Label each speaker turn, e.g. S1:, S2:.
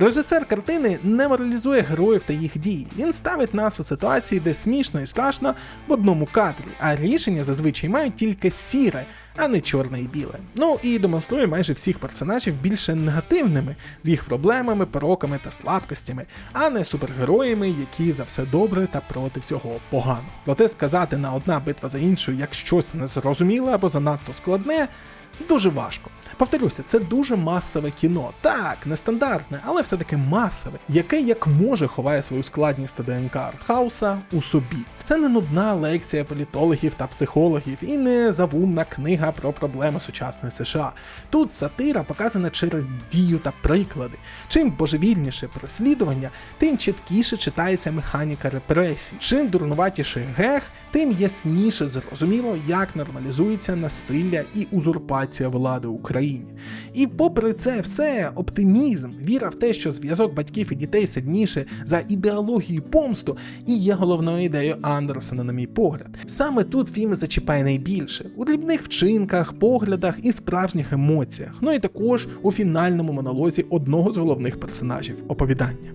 S1: Режисер картини не моралізує героїв та їх дії. Він ставить нас у ситуації, де смішно і страшно в одному кадрі, а рішення зазвичай мають тільки сіре, а не чорне і біле. Ну і демонструє майже всіх персонажів більше негативними з їх проблемами, пороками та слабкостями, а не супергероями, які за все добре та проти всього погано. Проте сказати на одна битва за іншою, як щось незрозуміле або занадто складне. Дуже важко. Повторюся, це дуже масове кіно. Так, нестандартне, але все-таки масове, яке як може ховає свою складність та ДНК артхауса у собі. Це не нудна лекція політологів та психологів і не завумна книга про проблеми сучасної США. Тут сатира показана через дію та приклади. Чим божевільніше переслідування, тим чіткіше читається механіка репресій. Чим дурнуватіший гех, тим ясніше зрозуміло, як нормалізується насилля і узурпація влади в Україні. І попри це все, оптимізм, віра в те, що зв'язок батьків і дітей сильніше за ідеологію помсту, і є головною ідеєю Андерсона, на мій погляд. Саме тут фільм зачіпає найбільше у дрібних вчинках, поглядах і справжніх емоціях. Ну і також у фінальному монолозі одного з головних персонажів оповідання.